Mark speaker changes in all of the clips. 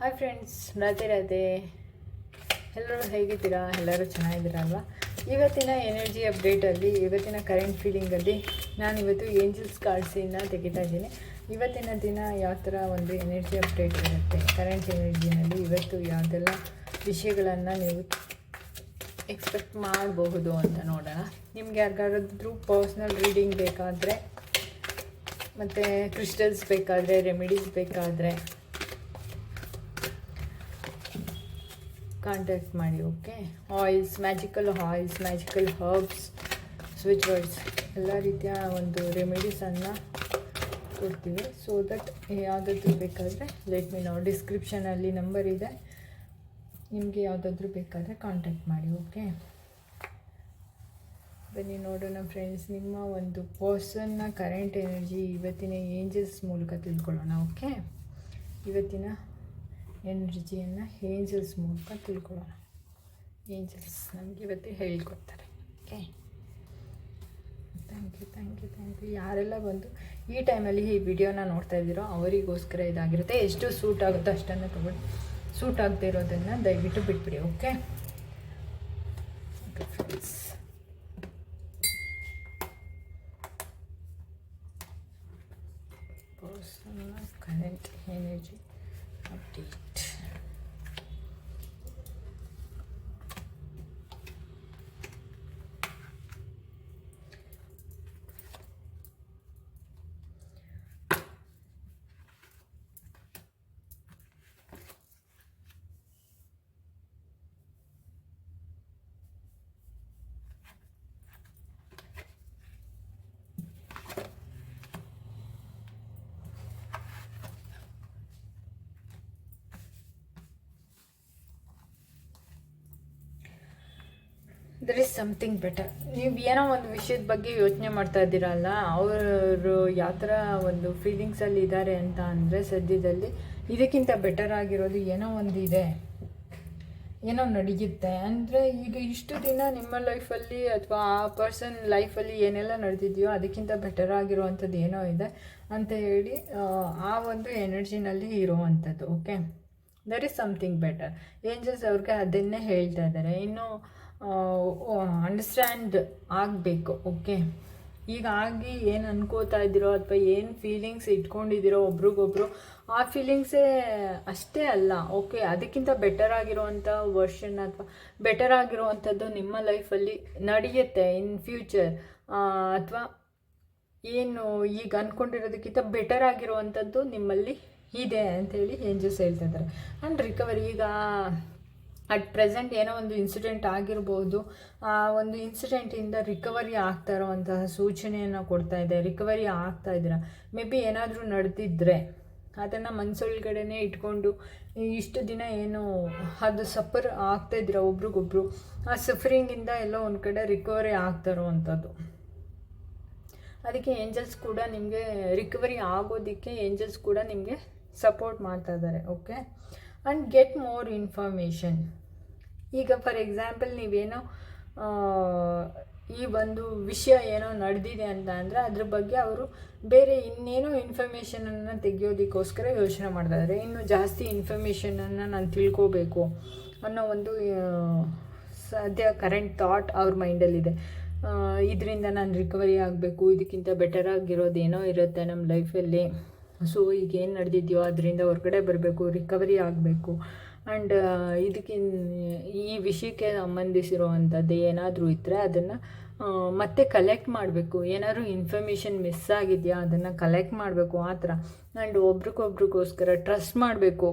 Speaker 1: Hi friends Radhe Radhe ಎಲ್ಲರೂ ಹೇಗಿದ್ದೀರಾ? ಎಲ್ಲರೂ ಚೆನ್ನಾಗಿದ್ದೀರಾ ಅಲ್ವಾ ಇವತ್ತಿನ ಎನರ್ಜಿ ಅಪ್ಡೇಟಲ್ಲಿ ಇವತ್ತಿನ ಕರೆಂಟ್ ಫೀಲಿಂಗಲ್ಲಿ ನಾನು ಇವತ್ತು ಏಂಜಲ್ಸ್ ಕಾರ್ಡ್ಸಿನ ತೆಗಿತಾ ಇದ್ದೀನಿ. ಇವತ್ತಿನ ದಿನ ಯಾವ ಥರ ಒಂದು ಎನರ್ಜಿ ಅಪ್ಡೇಟ್ ಇರುತ್ತೆ? ಕರೆಂಟ್ ಎನರ್ಜಿನಲ್ಲಿ ಇವತ್ತು ಯಾವುದೆಲ್ಲ ವಿಷಯಗಳನ್ನು ನೀವು ಎಕ್ಸ್ಪೆಕ್ಟ್ ಮಾಡಬಹುದು ಅಂತ ನೋಡೋಣ. ನಿಮ್ಗೆ ಯಾರಿಗಾದ್ರೂ ಪರ್ಸ್ನಲ್ ರೀಡಿಂಗ್ ಬೇಕಾದರೆ, ಮತ್ತು ಕ್ರಿಸ್ಟಲ್ಸ್ ಬೇಕಾದರೆ ರೆಮಿಡೀಸ್ ಬೇಕಾದರೆ ಕಾಂಟ್ಯಾಕ್ಟ್ ಮಾಡಿ okay oils magical oils magical herbs switch words ಎಲ್ಲ ರೀತಿಯ ಒಂದು ರೆಮಿಡೀಸನ್ನು ಕೊಡ್ತೀವಿ. ಸೊ ದಟ್ ಯಾವುದಾದ್ರೂ ಬೇಕಾದರೆ ಲೆಟ್ ಮೀ ನೋ ಡಿಸ್ಕ್ರಿಪ್ಷನಲ್ಲಿ ನಂಬರ್ ಇದೆ. ನಿಮಗೆ ಯಾವುದಾದ್ರೂ ಬೇಕಾದರೆ ಕಾಂಟ್ಯಾಕ್ಟ್ ಮಾಡಿ ಓಕೆ ಬನ್ನಿ ನೋಡೋಣ ಫ್ರೆಂಡ್ಸ್ ನಿಮ್ಮ ಒಂದು ಪರ್ಸನ್ನ ಕರೆಂಟ್ ಎನರ್ಜಿ ಇವತ್ತಿನ ಏಂಜಲ್ಸ್ ಮೂಲಕ ತಿಳ್ಕೊಳ್ಳೋಣ ಓಕೆ ಇವತ್ತಿನ ಎನರ್ಜಿಯನ್ನು ಏಂಜಲ್ಸ್ ಮೂಲಕ ತಿಳ್ಕೊಳ್ಳೋಣ. ಏಂಜಲ್ಸ್ ನಮಗೆ ಇವತ್ತು ಹೇಳ್ಕೊಡ್ತಾರೆ. Okay thank you thank you thank you ಯಾರೆಲ್ಲ ಬಂದು ಈ ಟೈಮಲ್ಲಿ ಈ ವಿಡಿಯೋನ ನೋಡ್ತಾ ಇದ್ದೀರೋ ಅವರಿಗೋಸ್ಕರ ಇದಾಗಿರುತ್ತೆ. ಎಷ್ಟು ಸೂಟ್ ಆಗುತ್ತೋ ಅಷ್ಟನ್ನು ತೊಗೊಳ್ಳಿ. ಸೂಟ್ ಆಗದೆ ಇರೋದನ್ನು ದಯವಿಟ್ಟು ಬಿಟ್ಬಿಡಿ okay there is something better ನೀವು ಏನೋ ಒಂದು ವಿಷಯದ ಬಗ್ಗೆ ಯೋಚನೆ ಮಾಡ್ತಾ ಇದ್ದೀರಲ್ಲ ಅವರು ಯಾವ ಥರ ಒಂದು ಫೀಲಿಂಗ್ಸಲ್ಲಿ ಇದ್ದಾರೆ ಅಂತ ಅಂದರೆ ಸದ್ಯದಲ್ಲಿ ಇದಕ್ಕಿಂತ ಬೆಟರ್ ಆಗಿರೋದು ಏನೋ ಒಂದು ಇದೆ. ಏನೋ ನಡೆಯುತ್ತೆ. ಅಂದರೆ ಈಗ ಇಷ್ಟು ದಿನ ನಿಮ್ಮ ಲೈಫಲ್ಲಿ ಅಥವಾ ಆ ಪರ್ಸನ್ ಲೈಫಲ್ಲಿ ಏನೆಲ್ಲ ನಡೆದಿದೆಯೋ ಅದಕ್ಕಿಂತ ಬೆಟರ್ ಆಗಿರುವಂಥದ್ದು ಏನೋ ಇದೆ ಅಂತ ಹೇಳಿ ಆ, ಒಂದು ಎನರ್ಜಿನಲ್ಲಿ ಇರುವಂಥದ್ದು okay there is something better angels ಅವ್ರಿಗೆ ಅದನ್ನೇ ಹೇಳ್ತಾ ಇದ್ದಾರೆ. ಇನ್ನು ಅಂಡರ್ಸ್ಟ್ಯಾಂಡ್ ಆಗಬೇಕು ಓಕೆ ಈಗ ಆಗಿ ಏನು ಅನ್ಕೋತಾ ಇದ್ದೀರೋ ಅಥವಾ ಏನು ಫೀಲಿಂಗ್ಸ್ ಇಟ್ಕೊಂಡಿದ್ದೀರೋ ಒಬ್ರಿಗೊಬ್ರು, ಆ ಫೀಲಿಂಗ್ಸೇ ಅಷ್ಟೇ ಅಲ್ಲ ಓಕೆ ಅದಕ್ಕಿಂತ ಬೆಟರ್ ಆಗಿರುವಂಥ ವರ್ಷನ್ ಅಥವಾ ಬೆಟರ್ ಆಗಿರುವಂಥದ್ದು ನಿಮ್ಮ ಲೈಫಲ್ಲಿ ನಡೆಯುತ್ತೆ ಇನ್ ಫ್ಯೂಚರ್ ಅಥವಾ ಏನು ಈಗ ಅಂದ್ಕೊಂಡಿರೋದಕ್ಕಿಂತ ಬೆಟರ್ ಆಗಿರುವಂಥದ್ದು ನಿಮ್ಮಲ್ಲಿ ಇದೆ ಅಂತೇಳಿ ಏಂಜಸ್ ಹೇಳ್ತಾ ಇದ್ದಾರೆ. ಆ್ಯಂಡ್ ರಿಕವರಿ ಈಗ ಅಟ್ ಪ್ರೆಸೆಂಟ್ ಏನೋ ಒಂದು ಇನ್ಸಿಡೆಂಟ್ ಆಗಿರ್ಬೋದು, ಆ ಒಂದು ಇನ್ಸಿಡೆಂಟಿಂದ ರಿಕವರಿ ಆಗ್ತಾ ಇರೋವಂತಹ ಸೂಚನೆಯನ್ನು ಕೊಡ್ತಾ ಇದೆ. ರಿಕವರಿ ಆಗ್ತಾ ಇದ್ದೀರಾ ಮೇ ಬಿ ಏನಾದರೂ ನಡೆದಿದ್ದರೆ ಅದನ್ನು ಮನಸ್ಸೊಳಗಡೆನೇ ಇಟ್ಕೊಂಡು ಇಷ್ಟು ದಿನ ಏನು ಅದು ಸಫರ್ ಆಗ್ತಾ ಇದ್ದೀರಾ ಒಬ್ರಿಗೊಬ್ರು? ಆ ಸಫರಿಂಗಿಂದ ಎಲ್ಲೋ ಒಂದು ಕಡೆ ರಿಕವರಿ ಆಗ್ತಾ ಇರೋವಂಥದ್ದು ಅದಕ್ಕೆ ಏಂಜಲ್ಸ್ ಕೂಡ ನಿಮಗೆ ರಿಕವರಿ ಆಗೋದಕ್ಕೆ ಏಂಜಲ್ಸ್ ಕೂಡ ನಿಮಗೆ ಸಪೋರ್ಟ್ ಮಾಡ್ತಾ ಇದ್ದಾರೆ okay and get more information ಈಗ ಫಾರ್ ಎಕ್ಸಾಂಪಲ್ ನೀವೇನೋ ಈ ಒಂದು ವಿಷಯ ಏನೋ ನಡೆದಿದೆ ಅಂತ ಅಂದರೆ ಅದ್ರ ಬಗ್ಗೆ ಅವರು ಬೇರೆ ಇನ್ನೇನೋ ಇನ್ಫಾರ್ಮೇಷನನ್ನು ತೆಗೆಯೋದಕ್ಕೋಸ್ಕರ ಯೋಚನೆ ಮಾಡ್ತಾ ಇನ್ನೂ ಜಾಸ್ತಿ ಇನ್ಫಾರ್ಮೇಷನನ್ನು ನಾನು ತಿಳ್ಕೋಬೇಕು ಅನ್ನೋ ಒಂದು ಸದ್ಯ ಕರೆಂಟ್ ಥಾಟ್ ಅವ್ರ ಮೈಂಡಲ್ಲಿದೆ ಇದರಿಂದ ನಾನು ರಿಕವರಿ ಆಗಬೇಕು, ಇದಕ್ಕಿಂತ ಬೆಟರ್ ಆಗಿರೋದೇನೋ ಇರುತ್ತೆ ನಮ್ಮ ಲೈಫಲ್ಲಿ ಸೊ ಈಗ ಏನು ನಡೆದಿದೆಯೋ ಅದರಿಂದ ಹೊರಗಡೆ ಬರಬೇಕು ರಿಕವರಿ ಆಗಬೇಕು. ಆ್ಯಂಡ್ ಇದಕ್ಕಿನ್, ಈ ವಿಷಯಕ್ಕೆ ಸಂಬಂಧಿಸಿರುವಂಥದ್ದು ಏನಾದರೂ ಇದ್ದರೆ ಅದನ್ನು ಮತ್ತೆ ಕಲೆಕ್ಟ್ ಮಾಡಬೇಕು. ಏನಾದರೂ ಇನ್ಫಾರ್ಮೇಷನ್ ಮಿಸ್ ಆಗಿದೆಯಾ, ಅದನ್ನು ಕಲೆಕ್ಟ್ ಮಾಡಬೇಕು ಆ ಥರ. ಆ್ಯಂಡ್ ಒಬ್ರಿಗೊಬ್ರಿಗೋಸ್ಕರ ಟ್ರಸ್ಟ್ ಮಾಡಬೇಕು.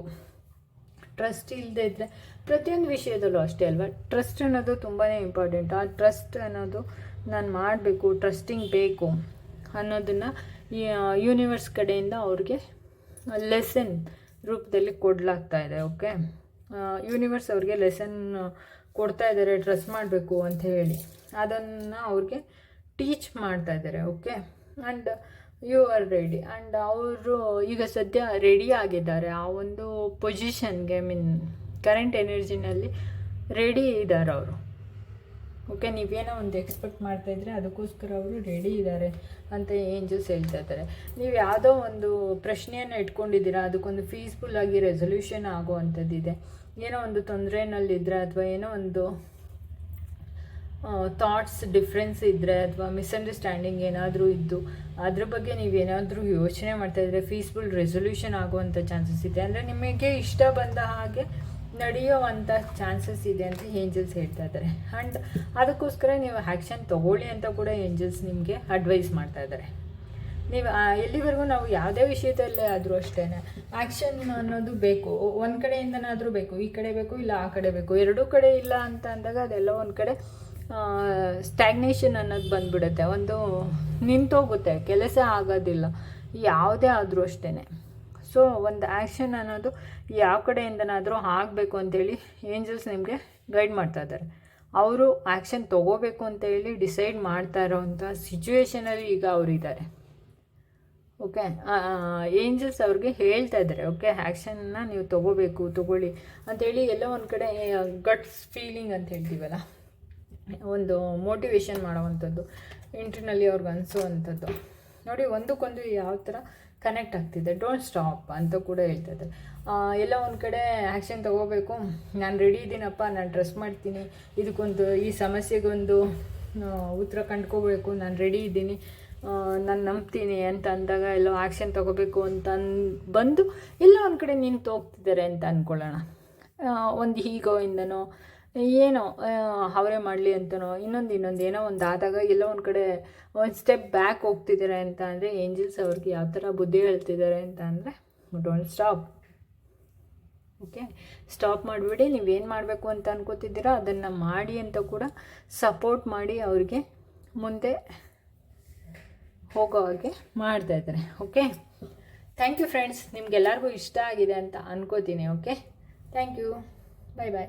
Speaker 1: ಟ್ರಸ್ಟ್ ಇಲ್ಲದೆ ಇದ್ದರೆ ಪ್ರತಿಯೊಂದು ವಿಷಯದಲ್ಲೂ ಅಷ್ಟೇ ಅಲ್ವಾ? ಟ್ರಸ್ಟ್ ಅನ್ನೋದು ತುಂಬಾ ಇಂಪಾರ್ಟೆಂಟ್ ಆ ಟ್ರಸ್ಟ್ ಅನ್ನೋದು ನಾನು ಮಾಡಬೇಕು ಟ್ರಸ್ಟಿಂಗ್ ಬೇಕು. ಅನ್ನೋದನ್ನು ಯೂನಿವರ್ಸ್ ಕಡೆಯಿಂದ ಅವ್ರಿಗೆ ಲೆಸನ್ ರೂಪದಲ್ಲಿ ಕೊಡಲಾಗ್ತಾ ಇದೆ ಓಕೆ ಯೂನಿವರ್ಸ್ ಅವ್ರಿಗೆ ಲೆಸನ್ ಕೊಡ್ತಾ ಇದ್ದಾರೆ ಡ್ರೆಸ್ ಮಾಡಬೇಕು ಅಂತ ಹೇಳಿ. ಅದನ್ನು ಅವ್ರಿಗೆ ಟೀಚ್ ಮಾಡ್ತಾ ಇದ್ದಾರೆ okay and you are ready and ಅವರು ಈಗ ಸದ್ಯ ರೆಡಿ ಆಗಿದ್ದಾರೆ. ಆ ಒಂದು ಪೊಸಿಷನ್ಗೆ ಮೀನ್ ಕರೆಂಟ್ ಎನರ್ಜಿನಲ್ಲಿ ರೆಡಿ ಇದ್ದಾರೆ ಅವರು. ಓಕೆ, ನೀವೇನೋ ಒಂದು ಎಕ್ಸ್ಪೆಕ್ಟ್ ಮಾಡ್ತಾ ಇದ್ರೆ ಅದಕ್ಕೋಸ್ಕರ ಅವರು ರೆಡಿ ಇದ್ದಾರೆ ಅಂತ ಏಂಜಲ್ಸ್ ಹೇಳ್ತಾ ಇದ್ದಾರೆ. ನೀವು ಯಾವುದೋ ಒಂದು ಪ್ರಶ್ನೆಯನ್ನು ಇಟ್ಕೊಂಡಿದ್ದೀರಾ, ಅದಕ್ಕೊಂದು ಪೀಸ್ಫುಲ್ ಆಗಿ ರೆಸೊಲ್ಯೂಷನ್ ಆಗುವಂಥದ್ದಿದೆ. ಏನೋ ಒಂದು ತೊಂದರೆನಲ್ಲಿದ್ದರೆ ಅಥವಾ ಏನೋ ಒಂದು ಥಾಟ್ಸ್ ಡಿಫ್ರೆನ್ಸ್ ಇದ್ದರೆ ಅಥವಾ ಮಿಸ್ಅಂಡರ್ಸ್ಟ್ಯಾಂಡಿಂಗ್ ಏನಾದರೂ ಇದ್ದು, ಅದ್ರ ಬಗ್ಗೆ ನೀವೇನಾದರೂ ಯೋಚನೆ ಮಾಡ್ತಾ ಇದ್ರೆ ಫೀಸ್ಫುಲ್ ರೆಸೊಲ್ಯೂಷನ್ ಆಗುವಂಥ ಚಾನ್ಸಸ್ ಇದೆ. ಅಂದರೆ ನಿಮಗೆ ಇಷ್ಟ ಬಂದ ಹಾಗೆ ನಡೆಯುವಂಥ ಚಾನ್ಸಸ್ ಇದೆ ಅಂತ ಏಂಜಲ್ಸ್ ಹೇಳ್ತಾ ಇದ್ದಾರೆ. ಆ್ಯಂಡ್ ಅದಕ್ಕೋಸ್ಕರ ನೀವು ಆ್ಯಕ್ಷನ್ ತೊಗೊಳ್ಳಿ ಅಂತ ಕೂಡ ಏಂಜಲ್ಸ್ ನಿಮಗೆ ಅಡ್ವೈಸ್ ಮಾಡ್ತಾ ಇದ್ದಾರೆ. ನೀವು ಎಲ್ಲಿವರೆಗೂ ನಾವು ಯಾವುದೇ ವಿಷಯದಲ್ಲೇ ಆದರೂ ಅಷ್ಟೇ ಆ್ಯಕ್ಷನ್ ಅನ್ನೋದು ಬೇಕು. ಒಂದು ಕಡೆಯಿಂದನಾದರೂ ಬೇಕು. ಈ ಕಡೆ ಬೇಕು, ಇಲ್ಲ ಆ ಕಡೆ ಬೇಕು. ಎರಡೂ ಕಡೆ ಇಲ್ಲ ಅಂತ ಅಂದಾಗ ಅದೆಲ್ಲ ಒಂದು ಕಡೆ ಸ್ಟ್ಯಾಗ್ನೇಷನ್ ಅನ್ನೋದು ಬಂದ್ಬಿಡುತ್ತೆ. ಒಂದು ನಿಂತೋಗುತ್ತೆ. ಕೆಲಸ ಆಗೋದಿಲ್ಲ. ಯಾವುದೇ ಆದರೂ ಅಷ್ಟೇ ಸೊ ಒಂದು ಆ್ಯಕ್ಷನ್ ಅನ್ನೋದು ಯಾವ ಕಡೆಯಿಂದನಾದರೂ ಆಗಬೇಕು ಅಂತೇಳಿ ಏಂಜಲ್ಸ್ ನಿಮಗೆ ಗೈಡ್ ಮಾಡ್ತಾ ಇದ್ದಾರೆ. ಅವರು ಆ್ಯಕ್ಷನ್ ತೊಗೋಬೇಕು ಅಂತೇಳಿ ಡಿಸೈಡ್ ಮಾಡ್ತಾ ಇರೋವಂಥ ಸಿಚುವೇಷನಲ್ಲಿ ಈಗ ಅವರಿದ್ದಾರೆ ಓಕೆ ಏಂಜಲ್ಸ್ ಅವ್ರಿಗೆ ಹೇಳ್ತಾ ಇದ್ದಾರೆ, ಓಕೆ, ಆ್ಯಕ್ಷನ್ನ ನೀವು ತೊಗೋಬೇಕು, ತೊಗೊಳ್ಳಿ ಅಂತೇಳಿ ಎಲ್ಲ ಒಂದು ಕಡೆ ಗಟ್ಸ್ ಫೀಲಿಂಗ್ ಅಂತ ಹೇಳ್ತೀವಲ್ಲ, ಒಂದು ಮೋಟಿವೇಶನ್ ಮಾಡೋವಂಥದ್ದು, ಇಂಟ್ರನಲ್ಲಿ ಅವ್ರಿಗೆ ಅನಿಸುವಂಥದ್ದು. ನೋಡಿ, ಒಂದಕ್ಕೊಂದು ಯಾವ ಥರ ಕನೆಕ್ಟ್ ಆಗ್ತಿದೆ. ಡೋಂಟ್ ಸ್ಟಾಪ್ ಅಂತ ಕೂಡ ಹೇಳ್ತಾ ಇದ್ದಾರೆ ಎಲ್ಲ ಒಂದು ಕಡೆ ಆ್ಯಕ್ಷನ್ ತಗೋಬೇಕು. ನಾನು ರೆಡಿ ಇದ್ದೀನಪ್ಪ, ನಾನು ಡ್ರೆಸ್ ಮಾಡ್ತೀನಿ. ಇದಕ್ಕೊಂದು, ಈ ಸಮಸ್ಯೆಗೊಂದು ಉತ್ತರ ಕಂಡ್ಕೋಬೇಕು. ನಾನು ರೆಡಿ ಇದ್ದೀನಿ. ನಾನು ನಂಬ್ತೀನಿ ಅಂತ ಅಂದಾಗ ಎಲ್ಲೋ ಆ್ಯಕ್ಷನ್ ತಗೋಬೇಕು ಅಂತ ಬಂದು ಎಲ್ಲ ಒಂದು ಕಡೆ ನಿಂತು ಹೋಗ್ತಿದ್ದಾರೆ ಅಂತ ಅಂದ್ಕೊಳ್ಳೋಣ ಒಂದು ಹೀಗೋಯಿಂದನೋ ಏನೋ ಅವರೇ ಮಾಡಲಿ ಅಂತನೋ, ಇನ್ನೊಂದು ಇನ್ನೊಂದು ಏನೋ ಒಂದು ಆದಾಗ ಎಲ್ಲೋ ಒಂದು ಕಡೆ ಒಂದು ಸ್ಟೆಪ್ ಬ್ಯಾಕ್ ಹೋಗ್ತಿದ್ದಾರೆ ಅಂತ ಅಂದರೆ ಏಂಜಲ್ಸ್ ಅವ್ರಿಗೆ ಯಾವ ಥರ ಬುದ್ಧಿ ಹೇಳ್ತಿದ್ದಾರೆ ಅಂತ ಅಂದರೆ ಡೋಂಟ್ ಸ್ಟಾಪ್ ಓಕೆ ಸ್ಟಾಪ್ ಮಾಡಿಬಿಡಿ ನೀವೇನು ಮಾಡಬೇಕು ಅಂತ ಅನ್ಕೋತಿದ್ದೀರಾ, ಅದನ್ನು ಮಾಡಿ ಅಂತ ಕೂಡ ಸಪೋರ್ಟ್ ಮಾಡಿ ಅವ್ರಿಗೆ ಮುಂದೆ ಹೋಗೋ ಹಾಗೆ ಮಾಡ್ತಾ ಇದ್ದಾರೆ. ಓಕೆ ಥ್ಯಾಂಕ್ ಯು ಫ್ರೆಂಡ್ಸ್ ನಿಮ್ಗೆಲ್ಲರಿಗೂ ಇಷ್ಟ ಆಗಿದೆ ಅಂತ ಅನ್ಕೋತೀನಿ. Okay thank you bye bye